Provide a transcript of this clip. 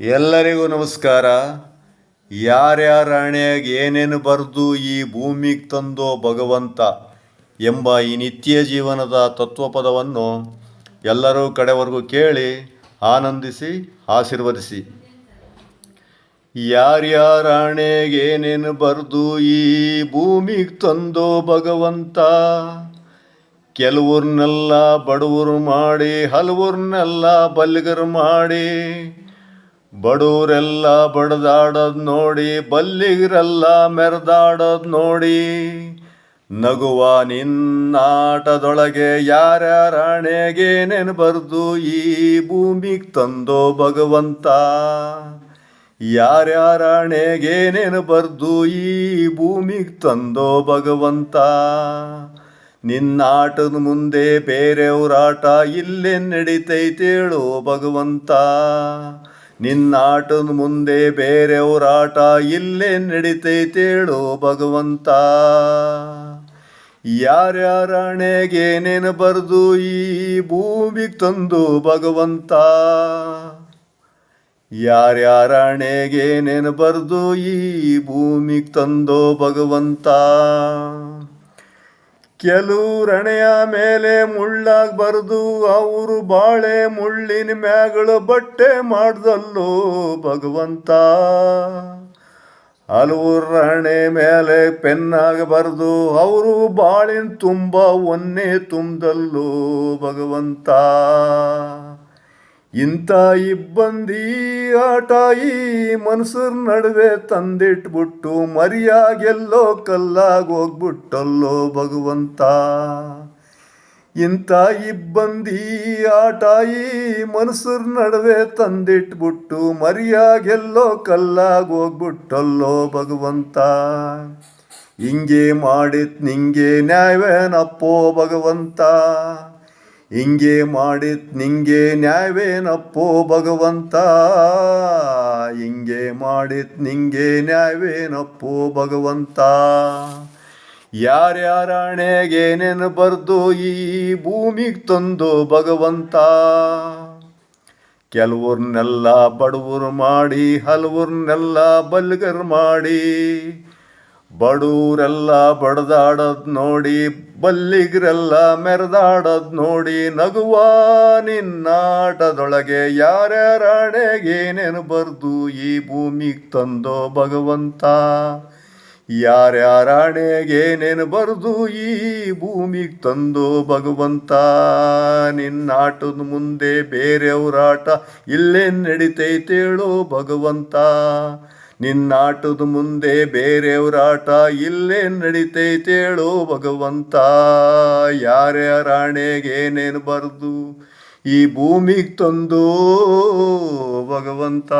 ಎಲ್ಲರಿಗೂ ನಮಸ್ಕಾರ. ಯಾರ್ಯಾರ ಹಣೆಯಾಗಿ ಏನೇನು ಬರೆದು ಈ ಭೂಮಿಗೆ ತಂದೋ ಭಗವಂತ ಎಂಬ ಈ ನಿತ್ಯ ಜೀವನದ ತತ್ವಪದವನ್ನು ಎಲ್ಲರೂ ಕಡೆವರೆಗೂ ಕೇಳಿ ಆನಂದಿಸಿ, ಆಶೀರ್ವದಿಸಿ. ಯಾರ್ಯಾರ ಹಣೆಗೆ ಏನೇನು ಬರೆದು ಈ ಭೂಮಿಗೆ ತಂದೋ ಭಗವಂತ, ಕೆಲವ್ರನ್ನೆಲ್ಲ ಬಡವರು ಮಾಡಿ ಹಲವ್ರನ್ನೆಲ್ಲ ಬಲ್ಗರು ಮಾಡಿ ಬಡವರೆಲ್ಲ ಬಡದಾಡೋದು ನೋಡಿ, ಬಲ್ಲಿಗರೆಲ್ಲ ಮೆರೆದಾಡೋದು ನೋಡಿ. ನಗುವ ನಿನ್ನಾಟದೊಳಗೆ ಯಾರ್ಯಾರ ಹಣೆಗೆ ನೆನಬರ್ದು ಈ ಭೂಮಿಗೆ ತಂದೋ ಭಗವಂತ? ಯಾರ್ಯಾರ ಹಣೆಗೆ ನೆನಬರ್ದು ಈ ಭೂಮಿಗೆ ತಂದೋ ಭಗವಂತ? ನಿನ್ನಾಟದ ಮುಂದೆ ಬೇರೆಯವ್ರಾಟ ಇಲ್ಲೇ ನಡೀತೈತೇಳೋ ಭಗವಂತ? ನಿನ್ನಾಟದ ಮುಂದೆ ಬೇರೆಯವರಾಟ ಇಲ್ಲೇ ನಡೀತೈತೇಳು ಭಗವಂತ. ಯಾರ್ಯಾರ ಹಣೆಗೆ ನೆನ ಬರೆದು ಈ ಭೂಮಿಗೆ ತಂದು ಭಗವಂತ. ಯಾರ್ಯಾರ ಹಣೆಗೆ ನೆನ ಬರೆದು ಈ ಭೂಮಿಗೆ ತಂದೋ ಭಗವಂತ. ಕೆಲವ್ರ ರಣೆಯ ಮೇಲೆ ಮುಳ್ಳಾಗ ಬರೆದು ಅವರು ಬಾಳೆ ಮುಳ್ಳಿನ ಮ್ಯಾಗಳು ಬಟ್ಟೆ ಮಾಡ್ದಲ್ಲೋ ಭಗವಂತ. ಹಲವು ರಣೆ ಮೇಲೆ ಪೆನ್ನಾಗ ಬರೆದು ಅವರು ಬಾಳಿನ ತುಂಬ, ಒನ್ನೆ ತುಂಬ್ದಲ್ಲೋ ಭಗವಂತ. ಇಂಥ ಇಬ್ಬಂದಿ ಆಟ ಈ ಮನಸ್ಸರ ನಡುವೆ ತಂದಿಟ್ಬಿಟ್ಟು ಮರಿಯಾಗೆಲ್ಲೋ ಕಲ್ಲಾಗಿ ಹೋಗ್ಬಿಟ್ಟಲ್ಲೋ ಭಗವಂತ. ಇಂಥ ಇಬ್ಬಂದಿ ಆಟ ಈ ಮನಸ್ಸರ ನಡುವೆ ತಂದಿಟ್ಬಿಟ್ಟು ಮರಿಯಾಗೆಲ್ಲೋ ಕಲ್ಲಾಗಿ ಹೋಗ್ಬಿಟ್ಟಲ್ಲೋ ಭಗವಂತ. ಹಿಂಗೆ ಮಾಡಿತ್ ನಿಂಗೆ ನ್ಯಾಯವೇನಪ್ಪೋ ಭಗವಂತ. ಹಿಂಗೆ ಮಾಡಿತ್ ನಿಂಗೆ ನ್ಯಾಯವೇನಪ್ಪೋ ಭಗವಂತ? ಹಿಂಗೆ ಮಾಡಿತ್ ನಿಂಗೆ ನ್ಯಾಯವೇನಪ್ಪೋ ಭಗವಂತ? ಯಾರ್ಯಾರ ಹಣೆಗೆ ನೆನ ಬರ್ದು ಈ ಭೂಮಿಗೆ ತಂದು ಭಗವಂತ? ಕೆಲವ್ರನ್ನೆಲ್ಲ ಬಡವರು ಮಾಡಿ ಹಲವ್ರನ್ನೆಲ್ಲ ಬಲ್ಗರ್ ಮಾಡಿ ಬಡವರೆಲ್ಲ ಬಡದಾಡದ್ ನೋಡಿ, ಬಲ್ಲಿಗರೆಲ್ಲ ಮೆರೆದಾಡದ್ ನೋಡಿ, ನಗುವ ನಿನ್ನಾಟದೊಳಗೆ ಯಾರ್ಯಾರ ಅಡೆಗೇನೇನು ನೆನ ಬರ್ದು ಈ ಭೂಮಿಗೆ ತಂದೋ ಭಗವಂತ? ಯಾರ್ಯಾರ ಅಡೆಗೇನೇನು ನೆನ ಬರ್ದು ಈ ಭೂಮಿಗೆ ತಂದೋ ಭಗವಂತ? ನಿನ್ನಾಟದ ಮುಂದೆ ಬೇರೆಯವರಾಟ ಇಲ್ಲೇನು ನಡಿತೈತೇಳೋ ಭಗವಂತ? ನಿನ್ನಾಟದ ಮುಂದೆ ಬೇರೆಯವರಾಟ ಇಲ್ಲೇ ನಡೀತೈತೇಳು ಭಗವಂತ. ಯಾರ್ಯಾರ ಏನೇನು ಬರ್ದು ಈ ಭೂಮಿಗೆ ತಂದು ಭಗವಂತ.